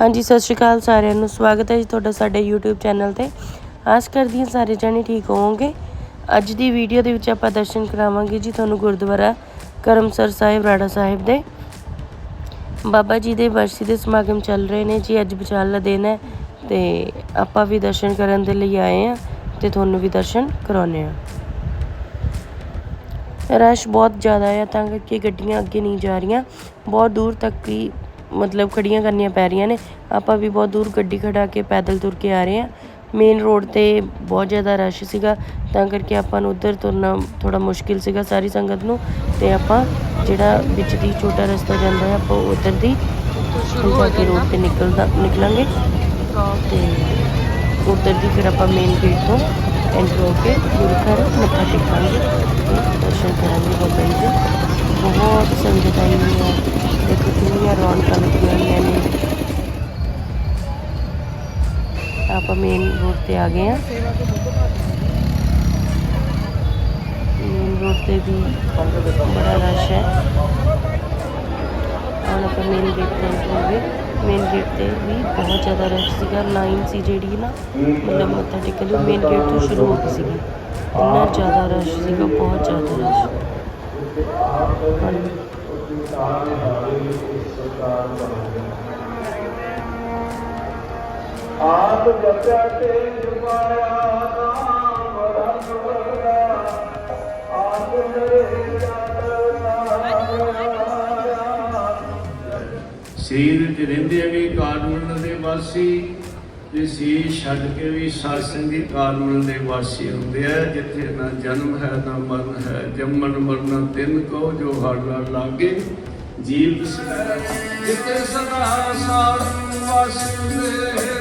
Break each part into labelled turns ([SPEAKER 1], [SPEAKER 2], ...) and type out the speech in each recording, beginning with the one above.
[SPEAKER 1] ਹਾਂਜੀ, ਸਤਿ ਸ਼੍ਰੀ ਅਕਾਲ ਸਾਰਿਆਂ ਨੂੰ। ਸਵਾਗਤ ਹੈ ਜੀ ਤੁਹਾਡਾ ਸਾਡੇ YouTube ਚੈਨਲ ਤੇ। ਆਸ ਕਰਦੀ ਹਾਂ ਸਾਰੇ ਜਾਣੇ ਠੀਕ ਹੋਵੋਗੇ। ਅੱਜ ਦੀ ਵੀਡੀਓ ਦੇ ਵਿੱਚ ਆਪਾਂ ਦਰਸ਼ਨ ਕਰਾਵਾਂਗੇ ਜੀ ਤੁਹਾਨੂੰ ਗੁਰਦੁਆਰਾ ਕਰਮਸਰ ਸਾਹਿਬ, ਰਾੜਾ ਸਾਹਿਬ ਦੇ। ਬਾਬਾ ਜੀ ਦੇ ਵਰਸੀ ਦੇ ਸਮਾਗਮ ਚੱਲ ਰਹੇ ਨੇ ਜੀ, ਅੱਜ ਵਿਚਾਲ ਦਾ ਦਿਨ ਹੈ ਤੇ ਆਪਾਂ ਵੀ ਦਰਸ਼ਨ ਕਰਨ ਦੇ ਲਈ ਆਏ ਆ ਤੇ ਤੁਹਾਨੂੰ ਵੀ ਦਰਸ਼ਨ ਕਰਾਉਨੇ ਆ ਰਸ਼ ਬਹੁਤ ਜ਼ਿਆਦਾ ਹੈ ਤਾਂ ਕਰਕੇ ਗੱਡੀਆਂ ਅੱਗੇ ਨਹੀਂ ਜਾ ਰਹੀਆਂ। ਬਹੁਤ ਦੂਰ ਤੱਕ ਵੀ ਮਤਲਬ ਖੜੀਆਂ ਕਰਨੀਆਂ ਪੈ ਰਹੀਆਂ ਨੇ। ਆਪਾਂ ਵੀ ਬਹੁਤ ਦੂਰ ਗੱਡੀ ਖੜਾ ਕੇ ਪੈਦਲ ਤੁਰ ਕੇ ਆ ਰਹੇ ਹਾਂ। ਮੇਨ ਰੋਡ ਤੇ ਬਹੁਤ ਜ਼ਿਆਦਾ ਰਸ਼ ਸੀਗਾ, ਤਾਂ ਕਰਕੇ ਆਪਾਂ ਨੂੰ ਉੱਧਰ ਤੁਰਨਾ ਥੋੜਾ ਮੁਸ਼ਕਿਲ ਸੀਗਾ ਸਾਰੀ ਸੰਗਤ ਨੂੰ। ਤੇ ਆਪਾਂ ਜਿਹੜਾ ਵਿੱਚ ਦੀ ਛੋਟਾ ਰਸਤਾ ਜਾਂਦਾ ਹੈ, ਆਪਾਂ ਉੱਧਰ ਦੀ ਪੰਜਾਬੀ ਰੋਡ ਤੇ ਨਿਕਲਦਾ, ਨਿਕਲਾਂਗੇ। ਤੇ ਉੱਧਰ ਦੀ ਫਿਰ ਆਪਾਂ ਮੇਨ ਗੇਟ ਤੋਂ ਐਂਟਰ ਹੋ ਕੇ ਗੁਰੂ ਘਰ ਮੱਥਾ ਟੇਕਾਂਗੇ ਦਰਸ਼ਨ ਕਰਾਂਗੇ ਬਾਬਾ ਜੀ ਬਹੁਤ ਸੰਗਤ ਆਈ ਹੋਈ ਹੈ। ਦੇਖੋ ਕਿੰਨੀਆਂ ਰੌਣਕਾਂ ਲੱਗੀਆਂ ਹੋਈਆਂ ਨੇ। ਆਪਾਂ ਮੇਨ ਰੋਡ ਤੇ ਆ ਗਏ ਆ ਮੇਨ ਰੋਡ ਤੇ ਵੀ ਬੜਾ ਰਸ਼ ਹੈ। ਹੁਣ ਆਪਾਂ ਮੇਨ ਗੇਟ ਤੇ enter ਮੇਨ ਗੇਟ ਤੇ ਵੀ ਬਹੁਤ ਜ਼ਿਆਦਾ ਰਸ਼ ਸੀਗਾ। ਲਾਈਨ ਸੀ ਜਿਹੜੀ ਨਾ, ਮਤਲਬ ਮੱਥਾ ਟੇਕਣ ਦੀ ਮੇਨ ਗੇਟ ਤੋਂ ਸ਼ੁਰੂ ਹੋ ਗਈ ਸੀਗੀ। ਇੰਨਾ ਜ਼ਿਆਦਾ ਰਸ਼ ਸੀਗਾ, ਬਹੁਤ ਜ਼ਿਆਦਾ ਰਸ਼ ਹਾਂਜੀ
[SPEAKER 2] ਆਪ ਜਪਿਆ ਤੇ ਜਪਾਇਆ ਨਾਮ ਰੰਗ ਵਰਗਾ ਆਪ ਮੇਰੇ ਸਰੀਰ ਵਿੱਚ ਰਹਿੰਦੇ ਵੀ ਕਾਨੂੰਨ ਦੇ ਵਾਸੀ ਤੇ ਸੀ ਛੱਡ ਕੇ ਵੀ ਸਾਸੰਗੀ ਕਾਨੂੰਨ ਦੇ ਵਾਸੀ ਹੁੰਦੇ ਆ, ਜਿੱਥੇ ਨਾ ਜਨਮ ਹੈ, ਨਾ ਮਰਨ ਹੈ, ਜੰਮਣ, ਮਰਨਾ ਤਿੰਨ ਕੋ ਜੋ ਹਰ ਲਾਗੇ। ਜੀਵ ਜਿੱਥੇ ਸਦਾ ਸਾਧ ਵਸਦੇ ਸਤਿ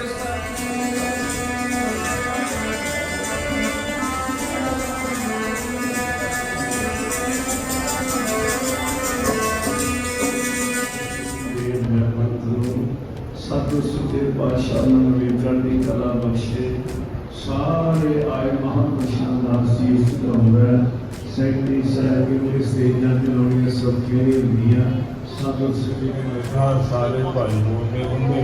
[SPEAKER 2] ਪਾਤਸ਼ਾਹ ਪਾਸ਼ਾ ਨੂੰ ਵੀ ਚੜ੍ਹਦੀ ਕਲਾ ਬਖਸ਼ੇ। ਸਾਰੇ ਆਏ ਮਹਾਂਪੁਰਸ਼ਾਂ ਦਾ ਸੀਸ ਹੋਵੇ ਸੈਕਟਰੀ ਸਾਹਿਬ ਜੀ ਸਟੇਜਾਂ ਤੇ ਸਭ ਕੇ ਹੁੰਦੀਆਂ। ਸਤਿ ਸੁਖੇ
[SPEAKER 3] ਹਾਂ ਸਾਰੇ ਭਾਈ ਬੋਲਦੇ ਹੁੰਦੇ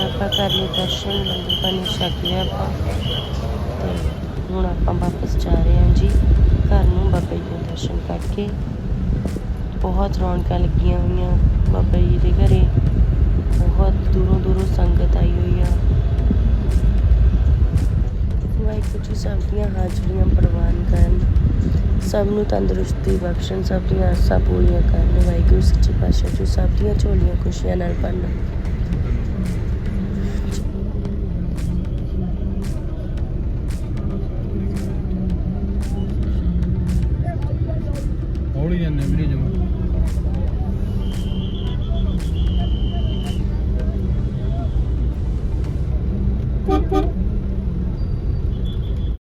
[SPEAKER 1] ਹੁਣ ਆਪਾਂ ਕਰ ਲਏ ਦਰਸ਼ਨ ਲੰਗਰ ਪਾਣੀ ਛਕ ਲਿਆ ਆਪਾਂ। ਤੇ ਹੁਣ ਆਪਾਂ ਵਾਪਸ ਜਾ ਰਹੇ ਹਾਂ ਜੀ, ਘਰ ਨੂੰ ਬਾਬਾ ਜੀ ਦੇ ਦਰਸ਼ਨ ਕਰਕੇ। ਬਹੁਤ ਰੌਣਕਾਂ ਲੱਗੀਆਂ ਹੋਈਆਂ ਬਾਬਾ ਜੀ ਦੇ ਘਰੇ। ਬਹੁਤ ਦੂਰੋਂ ਦੂਰੋਂ ਸੰਗਤ ਆਈ ਹੋਈ ਆ। ਵਾਹਿਗੁਰੂ ਜੀ, ਸਭ ਦੀਆਂ ਹਾਜ਼ਰੀਆਂ ਪ੍ਰਵਾਨ ਕਰਨ। ਸਭ ਨੂੰ ਤੰਦਰੁਸਤੀ ਬਖਸ਼ਣ, ਸਭ ਦੀਆਂ ਆਸਾਂ ਪੂਰੀਆਂ ਕਰਨ। ਵਾਹਿਗੁਰੂ ਸੱਚੇ ਪਾਤਸ਼ਾਹ ਜੀ, ਸਭ ਦੀਆਂ ਝੋਲੀਆਂ ਖੁਸ਼ੀਆਂ ਨਾਲ ਭਰਨ।